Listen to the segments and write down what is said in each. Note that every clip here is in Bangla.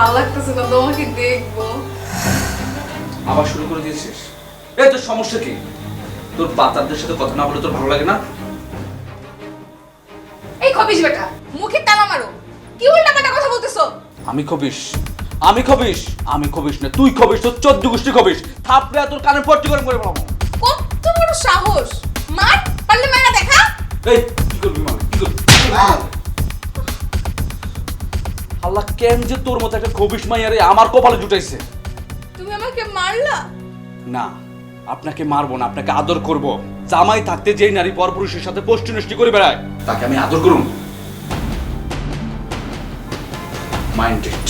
ভালো লাগতেছে না তোমাকে দেখব। আবার শুরু করে দিয়েছিস? এই তোর সমস্যা কি? তোর বাতারদের সাথে কথা না বলে তোর ভালো লাগে না? এই খবিস বেটা মুখে টানা মারো। কি উল্টা পাল্টা কথা বলতেছো? আমি খবিস আমি খবিস আমি খবিস না তুই খবিস তোর চোদ্দ গোষ্ঠী খবিস থাপড়ে তোর কানে পট্টি করে করে বলাবো কত বড় সাহস। মার পারলে মারা দেখা। এই কি করবি মানে কি করবি? আল্লাহ কেন যে তোর মতো একটা খবিস মাইয়ারে আমার কপালে জুটাইছে? তুমি আমাকে মারলা? না আপনাকে মারবো না আপনাকে আদর করব। জামাই থাকতে যেই নারী পরপুরুষের সাথে পোষ্টি নষ্টি করে বেড়ায় তাকে আমি আদর করুন মাইন্ডেড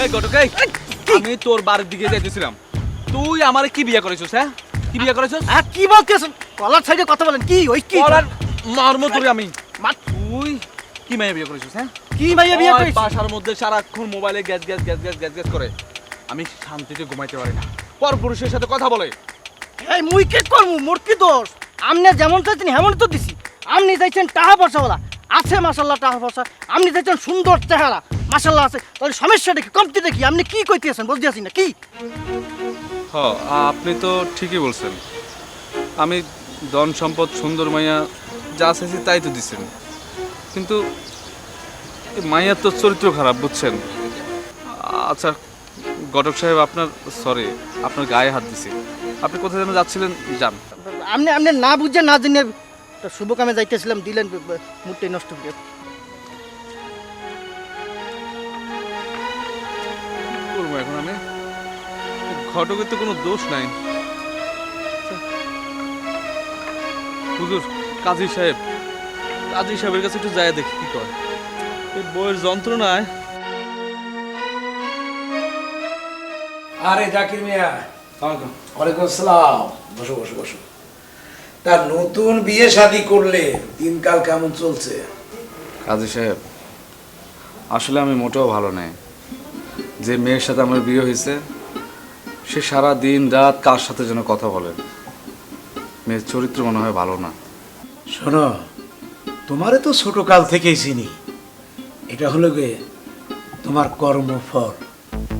এই আমি তোর বাড়ির দিকে যাইতেছিলাম। তুই আমারে কি বিয়ে করেছিস হ্যাঁ? কি বিয়ে করেছিস? কি বলতেছেন কলার সাইডে কথা বলেন কি? ওই কি? করার মারমো আমি। মা- তুই কি মাইয়া বিয়ে করেছিস হ্যাঁ? কি মাইয়া বিয়ে করিস বাসার মধ্যে সারাক্ষণ মোবাইলে gas gas gas gas gas gas করে। আমি শান্তিতে ঘুমাইতে পারি না। পর পুরুষের সাথে কথা বলে। এই মুই কে করমু? মোর কি দোষ? আমনে যেমন চাইছেন হেমন তো দিছি। আপনি চাইছেন টাকা পয়সাওয়ালা আছে মাসাল্লাহ টাকা পয়সা আপনি চাইছেন সুন্দর চেহারা। মাসাল্লাহ আছে। তাহলে সমস্যাটা কি? কমতি দেখি। আপনি কি কইতেছেন? বুঝতে আছি না। কি? হ আপনি তো ঠিকই বলছেন। আমি ধন সম্পদ সুন্দর মাইয়া যা চাইছি তাই তো দিছেন। কিন্তু এই মাইয়ার তো চরিত্র খারাপ বুঝছেন? আচ্ছা ঘটক সাহেব আপনার সরি আপনার গায়ে হাত দিছি। আপনি কোথায় যেন যাচ্ছিলেন যান। আপনি আপনি না বুঝে না জেনে একটা শুভ কামে যাইতেছিলাম দিলেন মুডটাই নষ্ট করে। ঘটকের তো কোনো দোষ নাই। হুজুর কাজী সাহেব কাজী সাহেবের কাছে একটু যায় দেখি কি করে এই বইয়ের যন্ত্রণায় আরে জাকির মিয়া ওয়ালাইকুম আসসালাম। বসো বসো বসো। তা নতুন বিয়ে শাদি করলে দিনকাল কেমন চলছে? কাজী সাহেব আসলে আমি মোটেও ভালো নেই। যে মেয়ের সাথে আমার বিয়ে হয়েছে সে সারা দিন রাত কার সাথে যেন কথা বলে? মেয়ের চরিত্র মনে হয় ভালো না। শোনো তোমারে তো ছোট কাল থেকেই চিনি। এটা হলো গিয়ে তোমার কর্মফল।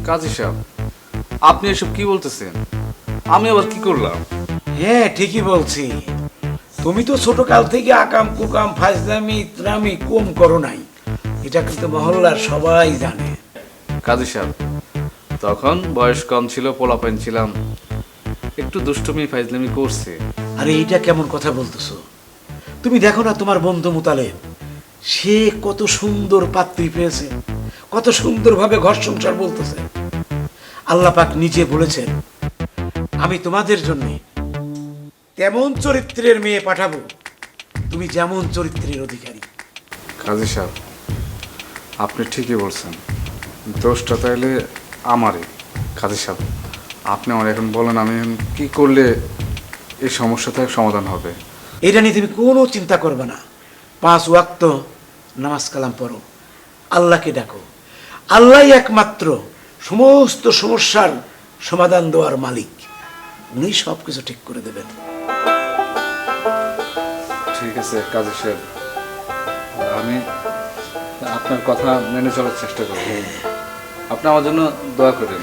কাজী সাহেব আপনি এসব কি বলতেছেন? আমি আবার কি করলাম? হ্যাঁ ঠিকই বলছি। তুমি তো ছোট কাল থেকে আকাম কুকাম ফাজলামি ইতরামি কম করো নাই। এটা কিন্তু মহল্লার সবাই জানে। কাজী সাহেব তখন বয়স কম ছিল পোলাপাইন ছিলাম। একটু দুষ্টুমি ফাইজলামি করছে। আরে এইটা কেমন কথা বলতেছো? তুমি দেখো না তোমার বন্ধু মুতালেব? সে কত সুন্দর পাত্রী পেয়েছে কত সুন্দরভাবে ঘর সংসার বলতেছে। আল্লাহ পাক নিজে বলেছেন আমি তোমাদের জন্য তেমন চরিত্রের মেয়ে পাঠাবো তুমি যেমন চরিত্রের অধিকারী। কাজী সাহেব আপনি ঠিকই বলছেন। দোষটা তাইলে আমারই কাজী সাহেব আপনি আমার এখন বলেন আমি কি করলে এই সমস্যাটা সমাধান হবে? এটা নিয়ে তুমি কোনো চিন্তা করবে না। পাঁচ ওয়াক্ত নামাজ কালাম পড়ো। আল্লাহকে ডাকো। আল্লাহ একমাত্র সমস্ত সমস্যার সমাধান দেওয়ার মালিক। উনি সব কিছু ঠিক করে দেবেন। ঠিক আছে কাজী সাহেব আমি আপনার কথা মেনে চলার চেষ্টা করব। আপনি আমার জন্য দোয়া করেন।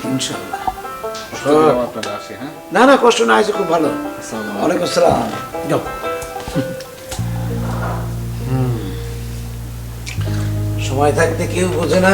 আসি হ্যাঁ? না না কষ্ট না আছে খুব ভালো। ওয়ালাইকুম আসসালাম। যাও। সময় থাকতে কেউ বোঝে না।